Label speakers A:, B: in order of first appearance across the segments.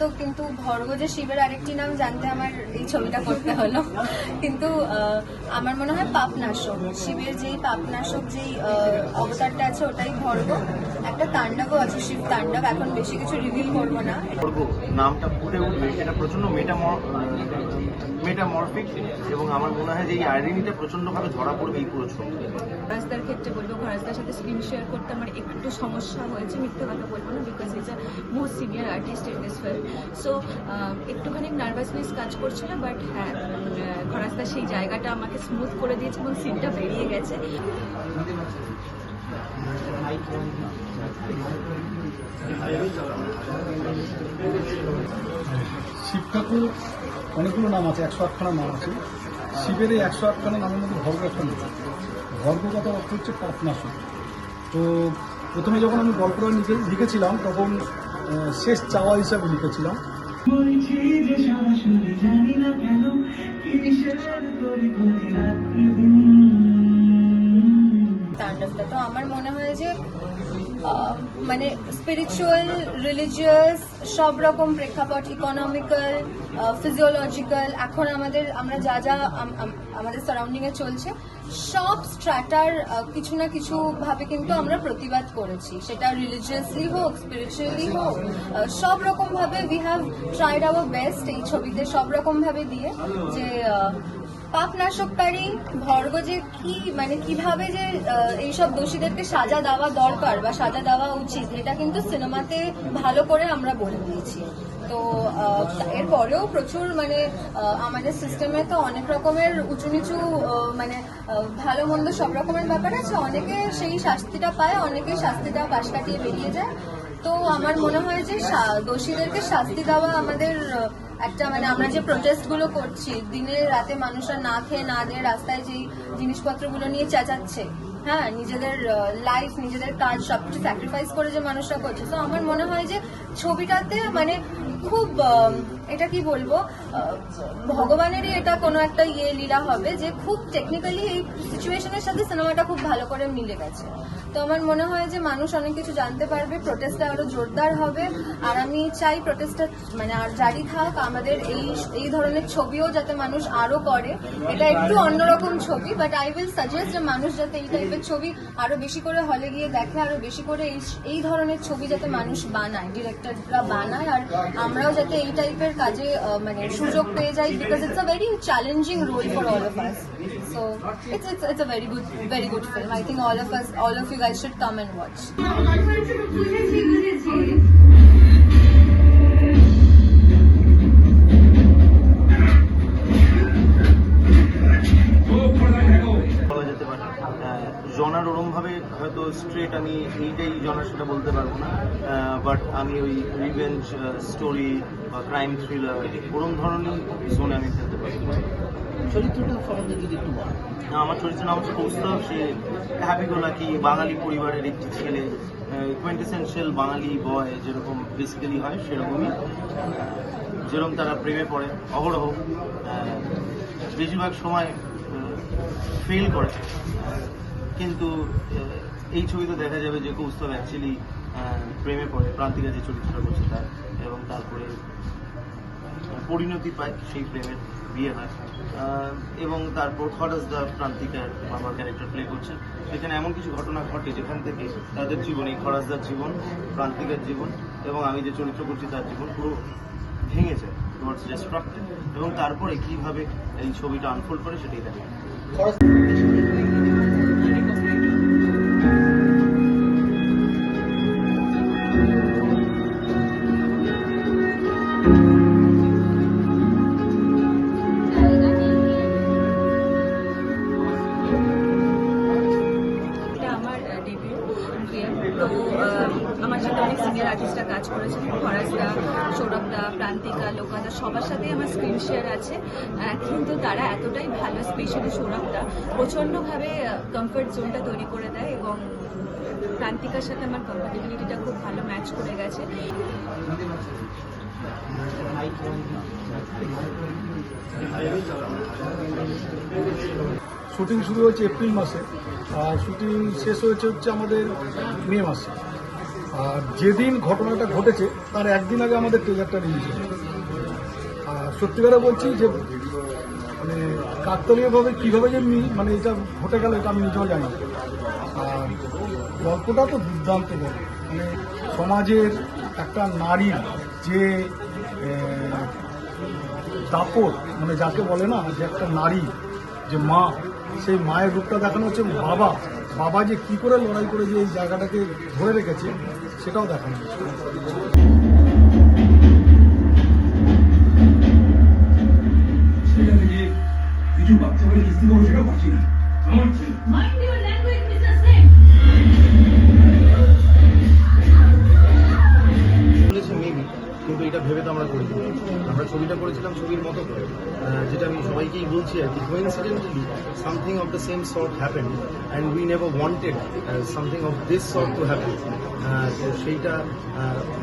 A: তো কিন্তু ভর্গ যে শিবের আরেকটি নাম জানতে আমার এই ছবিটা করতে হলো। কিন্তু আমার মনে হয় পাপনাশক। শিবের যেই পাপনাশক, যেই অবতারটা আছে, ওটাই ভর্গ। একটা তাণ্ডবও আছে শিব তাণ্ডব এখন বেশি কিছু রিভিল করব না।
B: নামটা ফুটে উঠবে এটা প্রচণ্ড মেটামর মেটামরফিক এবং আমার মনে হয় যে এই আইডেন্টিটা প্রচন্ডভাবে ধরা পড়বে এই পুরো ছবি।
C: খরাজদার ক্ষেত্রে বলব খরাজদার সাথে স্ক্রিন শেয়ার করতে আমার একটু সমস্যা হয়েছে মিথ্যে কথা বলব না because is a most senior artist in this film so একটুখানি নার্ভাসনেস কাজ করছিল বাট হ্যাঁ খরাজদার সেই জায়গাটা আমাকে স্মুথ করে দিয়েছে এবং সিনটা বেরিয়ে গেছে।
D: শিব ঠাকুর অনেকগুলো নাম আছে, একশো আটখানা নাম আছে। শিবের এই একশো আটখানা নামের মধ্যে ভর্গ একটা নাম ভর্গ কথা অর্থ হচ্ছে পাপনাশক তো প্রথমে যখন আমি গল্পটা লিখে লিখেছিলাম, তখন শেষ চাওয়া হিসাবে লিখেছিলাম।
A: তো আমার মনে হয় যে মানে স্পিরিচুয়াল রিলিজিয়াস সব রকম প্রেক্ষাপট ইকোনমিক্যাল ফিজিওলজিক্যাল এখন আমাদের, আমরা যা যা, আম- আম- আমাদের সারাউন্ডিং এ চলছে, সব স্ট্র্যাটার কিছু না কিছু ভাবে কিন্তু আমরা প্রতিবাদ করেছি। সেটা রিলিজিয়াসলি হোক স্পিরিচুয়ালি হোক সব রকম ভাবে we have tried our best এই ছবিতে সব রকম ভাবে দিয়ে যে পাপনাশককারী ভর্গ যে কি মানে কীভাবে যে এইসব দোষীদেরকে সাজা দেওয়া দরকার বা সাজা দেওয়া উচিত, এটা কিন্তু সিনেমাতে ভালো করে আমরা বলে দিয়েছি। তো এরপরেও প্রচুর মানে আমাদের সিস্টেমে তো অনেক রকমের উঁচু নিচু মানে ভালো মন্দ সব রকমের ব্যাপার আছে। অনেকে সেই শাস্তিটা পায়, অনেকে শাস্তিটা পাশ কাটিয়ে বেরিয়ে যায়। তো আমার মনে হয় যে দোষীদেরকে শাস্তি দেওয়া আমাদের একটা মানে আমরা যে প্রোটেস্টগুলো করছি, দিনে রাতে মানুষরা না খেয়ে না দিয়ে রাস্তায় যেই জিনিসপত্রগুলো নিয়ে চেঁচাচ্ছে হ্যাঁ নিজেদের লাইফ নিজেদের কাজ সবকিছু স্যাক্রিফাইস করে যে মানুষরা করছে। তো আমার মনে হয় যে ছবিটাতে মানে খুব এটা কি বলব ভগবানেরই এটা কোনো একটা ইয়ে লীলা হবে যে খুব টেকনিক্যালি এই সিচুয়েশনের সাথে সিনেমাটা খুব ভালো করে মিলে গেছে। তো আমার মনে হয় যে মানুষ অনেক কিছু জানতে পারবে প্রোটেস্টটা আরও জোরদার হবে। আর আমি চাই প্রোটেস্টটা মানে আর জারি থাক, আমাদের এই এই ধরনের ছবিও যাতে মানুষ আরও করে। এটা একটু অন্যরকম ছবি বাট আই উইল সাজেস্ট যে মানুষ যাতে এই টাইপের ছবি আরও বেশি করে হলে গিয়ে দেখে, আরও বেশি করে এই ধরনের ছবি যাতে মানুষ বানায় ডিরেক্টররা বানায়। আর আমরাও যাতে এই টাইপের কাজে মানে সুযোগ পেয়ে যাই because it's a very challenging role for all of us so it's it's it's a very good very good film I think all of us all of you guys should come and watch
B: genre ওরমভাবে হয়তো straight আমি এইটাই জনার সেটা বলতে পারব না। But আমি ওই revenge story বা ক্রাইম থ্রিলার ওরম ধরনের জোনে আমি খেলতে পারি।
E: চরিত্রটা সম্বন্ধে যদি একটু
B: না, আমার চরিত্রের নাম হচ্ছে কৌস্তভ সে হ্যাপি গোলাকি বাঙালি পরিবারের একটি ছেলে কোয়েন্টেসেন্সিয়াল বাঙালি বয় যেরকম বেসিক্যালি হয় সেরকমই। যেরকম তারা প্রেমে পড়ে অহরহ বেশিরভাগ সময় ফেল করে। কিন্তু এই ছবিতে দেখা যাবে যে কৌস্তব অ্যাকচুয়ালি প্রেমে পড়ে, প্রান্তিকা যে চরিত্রটা করছে তার, এবং তারপরে পরিণতি পায় সেই প্রেমের বিয়ে হয়। এবং তারপর খরচদা প্রান্তিকার বাবার ক্যারেক্টার প্লে করছেন। এখানে এমন কিছু ঘটনা ঘটে যেখান থেকে তাদের জীবন, এই খরচদার জীবন, প্রান্তিকার জীবন, এবং আমি যে চরিত্র করছি তার জীবন পুরো ভেঙে যায়। এবং তারপরে কীভাবে এই ছবিটা আনফোল্ড করে সেটাই দেখা
C: সৌরভদা প্রান্তিকা লোকাদা, সবার সাথেই আমার স্ক্রিন শেয়ার আছে। কিন্তু তারা এতটাই ভালো স্পেশালি সৌরভদা প্রচণ্ডভাবে কমফর্ট জোনটা তৈরি করে দেয় এবং প্রান্তিকার সাথে আমার কম্পাটিবিলিটিটা খুব ভালো ম্যাচ করে গেছে।
D: শুটিং শুরু হয়েছে এপ্রিল মাসে। আর শুটিং শেষ হয়েছে হচ্ছে আমাদের মে মাসে। আর যেদিন ঘটনাটা ঘটেছে, তার একদিন আগে আমাদের ট্রেজারটা রিলিজ হয়েছে আর সত্যিকারে বলছি যে মানে কাকতালীয়ভাবে কীভাবে যে মানে এটা ঘটে গেল, এটা আমি নিজেও জানি আর গল্পটা তো দুর্দান্ত গল্প। মানে সমাজের একটা নারীর যে দাপট মানে যাকে বলে না, যে একটা নারী, যে মা, সেই মায়ের রূপটা দেখানো হচ্ছে, বাবা বাবা যে কি করে লড়াই করে যে এই জায়গাটাকে ধরে রেখেছে সেটাও দেখানো
F: কিছু বাচ্চা বলে কিস্তি করব সেটাও পাচ্ছি না। আমার
B: আমরা করিনি আমরা ছবিটা করেছিলাম ছবির মতো করে। যেটা আমি সবাইকেই বলছি আর কি coincidentally something of the same sort happen and we never wanted something of this sort to happen তো সেইটা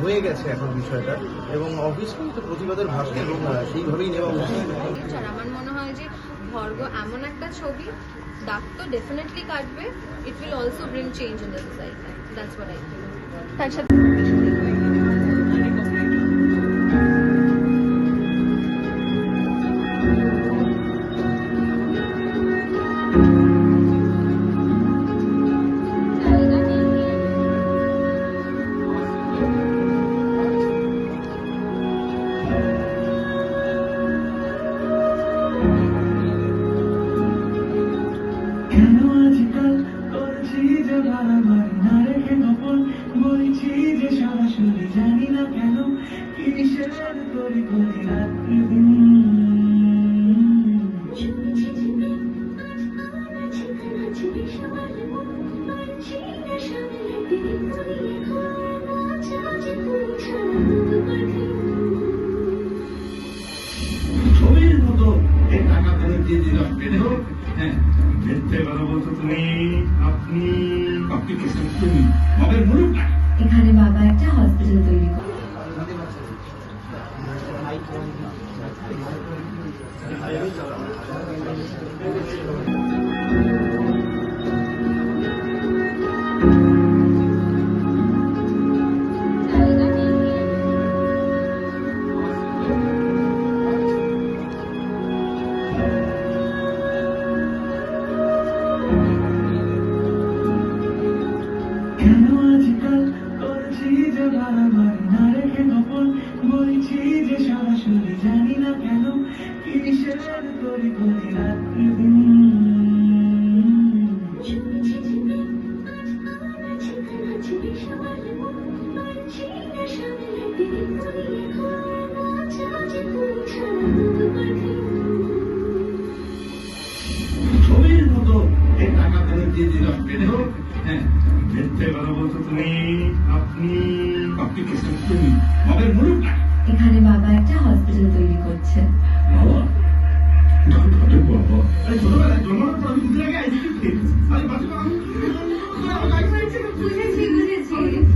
B: হয়ে গেছে এখন বিষয়টা এবং অবভিয়াসলি তো প্রতিবাদের ভাষা এবং সেইভাবেই নেওয়া উচিত।
A: আমার মনে হয় যে ভর্গ এমন একটা ছবি দাগ তো ডেফিনেটলি কাটবে it will also bring change in the society that's what I তার সাথে
F: ছবির মতো টাকা ফেরত দিয়ে দিলাম। হোক। হ্যাঁ। মিথ্যে তুমি। আপনি আপনি কি
G: এখানে বাবা একটা হসপিটাল তৈরি করে
F: কেন আজকাল করছি যে বাড়াবাড়ি না রেখে গোপন বলছি যে সরাসরি জানি না কেন কিসের করি মিথ্যে কথা তুমি আপনি আপনি তো সত্যি বাবের মুরুখ এখানে বাবা একটা হসপিটাল তৈরি করছে বাবা বুঝেছি বুঝেছি